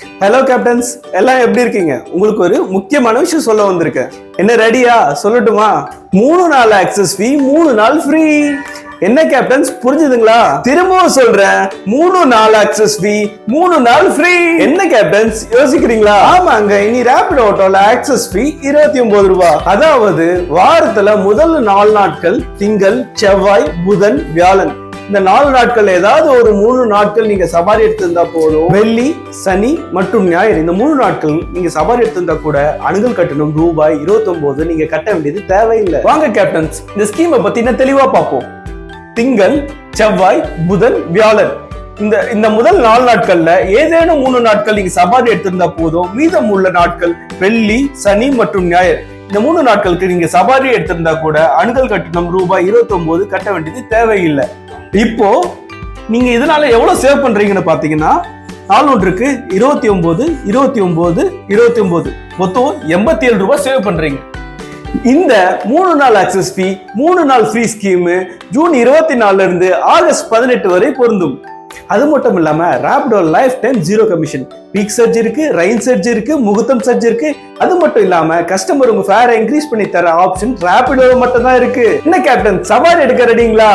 Hello captains எல்லாம் எப்படி இருக்கீங்க? உங்களுக்கு ஒரு முக்கியமான விஷயம் சொல்ல வந்திருக்கேன். என்ன ரெடியா சொல்லட்டுமா? மூணு நாள் ஆக்சஸ் ஃபீ மூணு நாள் ஃப்ரீ என்ன கேப்டன்ஸ் புரிஞ்சுதுங்களா? திரும்பவும் சொல்றேன். மூணு நாள் ஆக்சஸ் ஃபீ மூணு நாள் ஃப்ரீ என்ன கேப்டன்ஸ் யோசிக்கிறீங்களா? ஆமாங்க இனி ரேபிட் ஆட்டோல ஆக்சஸ் ஃபீ இருபத்தி ஒன்பது ரூபாய் அதாவது வாரத்துல முதல் நாலு நாட்கள் திங்கள் செவ்வாய் புதன் வியாழன். இந்த நாலு நாட்கள் ஏதாவது ஒரு மூணு நாட்கள் நீங்க சவாரி எடுத்திருந்தா போதும். வெள்ளி சனி மற்றும் ஞாயிறு. இந்த மூணு நாட்கள் நீங்க சவாரி எடுத்திருந்தா கூட அணுகல் கட்டணம் ரூபாய் 29 நீங்க கட்ட வேண்டியது தேவையில்லை. வாங்க கேப்டன்ஸ் இந்த ஸ்கீமை பத்தி என்ன தெளிவா பார்ப்போம். திங்கள் செவ்வாய் புதன் வியாழன். இந்த இந்த முதல் நாலு நாட்கள்ல ஏதேனும் மூணு நாட்கள் நீங்க சவாரி எடுத்திருந்தா போதும். மீதம் உள்ள நாட்கள் வெள்ளி சனி மற்றும் ஞாயிறு. இந்த மூணு நாட்களுக்கு நீங்க சவாரி எடுத்திருந்தா கூட அணுகல் கட்டணம் ரூபாய் 29 கட்ட வேண்டியது தேவையில்லை. இப்போ நீங்க இதனால எவ்வளவு சேவ் பண்றீங்கன்னு பாத்தீங்கன்னா நாள் ஒன்றுக்கு இருபத்தி ஒன்பது இருபத்தி ஒன்பது இருபத்தி ஒன்பது மொத்தம் எண்பத்தி ஏழு ரூபாய் சேவ் பண்றீங்க. இந்த மூணு நாள் ஆக்சஸ் ஃபீ மூணு நாள் ஃப்ரீ ஸ்கீமு ஜூன் இருபத்தி நாலுல இருந்து ஆகஸ்ட் பதினெட்டு வரை பொருந்தும். அது மட்டும் இல்லாம Rapido lifetime zero commission peak surge இருக்கு ரைன் சர்ஜ் இருக்கு முகூர்த்தம் சர்ஜ் இருக்கு. அது மட்டும் இல்லாம கஸ்டமர் உங்க ஃபேரை இன்க்ரீஸ் பண்ணி தர ஆப்ஷன் ராபிடோ மட்டும் தான் இருக்கு. என்ன கேப்டன் சவாரி எடுக்க ரெடிங்களா